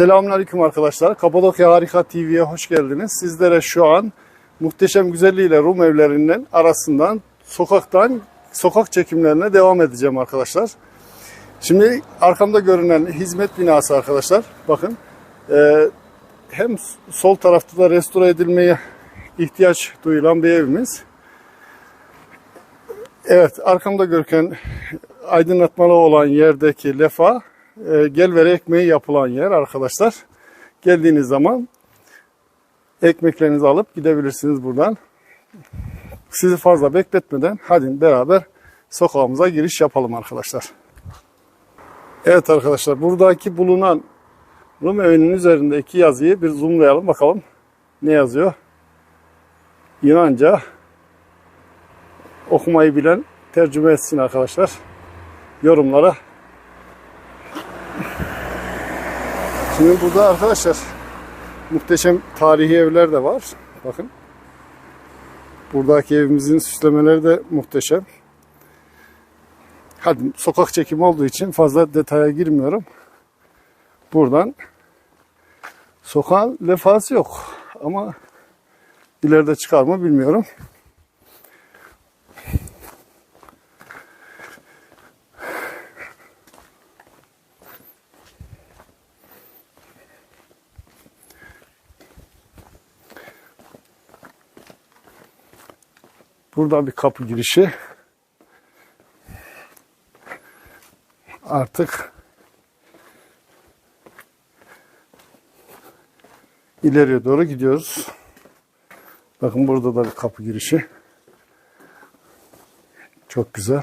Selamünaleyküm arkadaşlar. Kapadokya Harika TV'ye hoş geldiniz. Sizlere şu an muhteşem güzelliğiyle Rum evlerinden arasından sokaktan sokak çekimlerine devam edeceğim arkadaşlar. Şimdi arkamda görünen hizmet binası arkadaşlar. Bakın e, hem sol tarafta da restore edilmeye ihtiyaç duyulan bir evimiz. Evet arkamda görüken aydınlatmalı olan yerdeki lefa e, gelvere ekmeği yapılan yer arkadaşlar. Geldiğiniz zaman ekmeklerinizi alıp gidebilirsiniz buradan. Sizi fazla bekletmeden hadi beraber sokağımıza giriş yapalım arkadaşlar. Evet arkadaşlar buradaki bulunan Rum evinin üzerindeki yazıyı bir zoomlayalım bakalım ne yazıyor. Yunanca okumayı bilen tercüme etsin arkadaşlar. Yorumlara Şimdi burada arkadaşlar muhteşem tarihi evler de var. Bakın. Buradaki evimizin süslemeleri de muhteşem. Hadi sokak çekimi olduğu için fazla detaya girmiyorum. Buradan sokağın lefası yok. Ama ileride çıkar mı bilmiyorum. Burada bir kapı girişi. Artık ileriye doğru gidiyoruz. Bakın burada da bir kapı girişi. Çok güzel.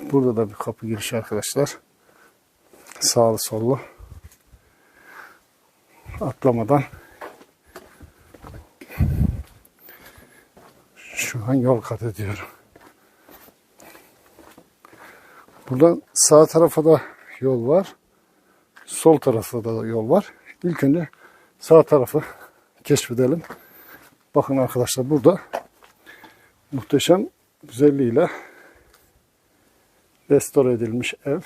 Burada da bir kapı girişi arkadaşlar. Sağlı sollu. Atlamadan Şu an yol kat ediyorum. Buradan sağ tarafa da yol var. Sol tarafa da yol var. İlk önce sağ tarafı keşfedelim. Bakın arkadaşlar burada muhteşem güzelliğiyle restore edilmiş ev.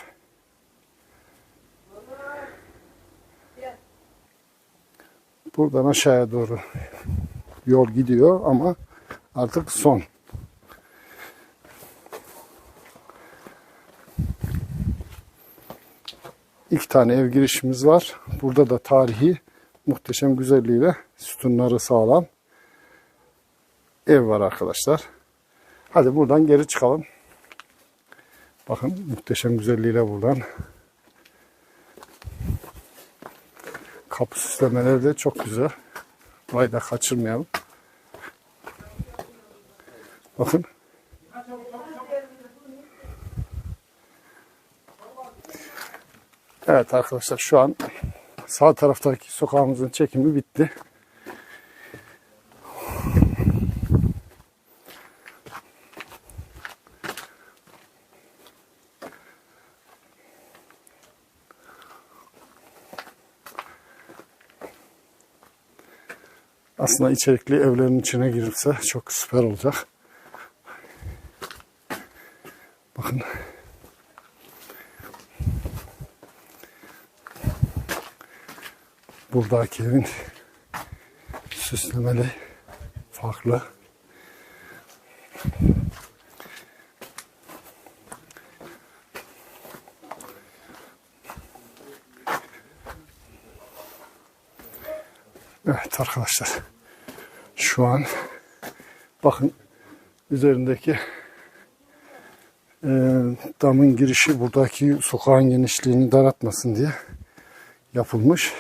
Buradan aşağıya doğru yol gidiyor ama artık son. İki tane ev girişimiz var. Burada da tarihi muhteşem güzelliğiyle sütunları sağlam ev var arkadaşlar. Hadi buradan geri çıkalım. Bakın muhteşem güzelliğiyle buradan. Kapı süslemeleri de çok güzel. Burayı da kaçırmayalım. Bakın. Evet arkadaşlar şu an sağ taraftaki sokağımızın çekimi bitti. Aslında içerikli evlerin içine girilse çok süper olacak. Bakın. Buradaki evin süslemeli farklı. Evet arkadaşlar. Şu an bakın üzerindeki e, damın girişi buradaki sokağın genişliğini daraltmasın diye yapılmış.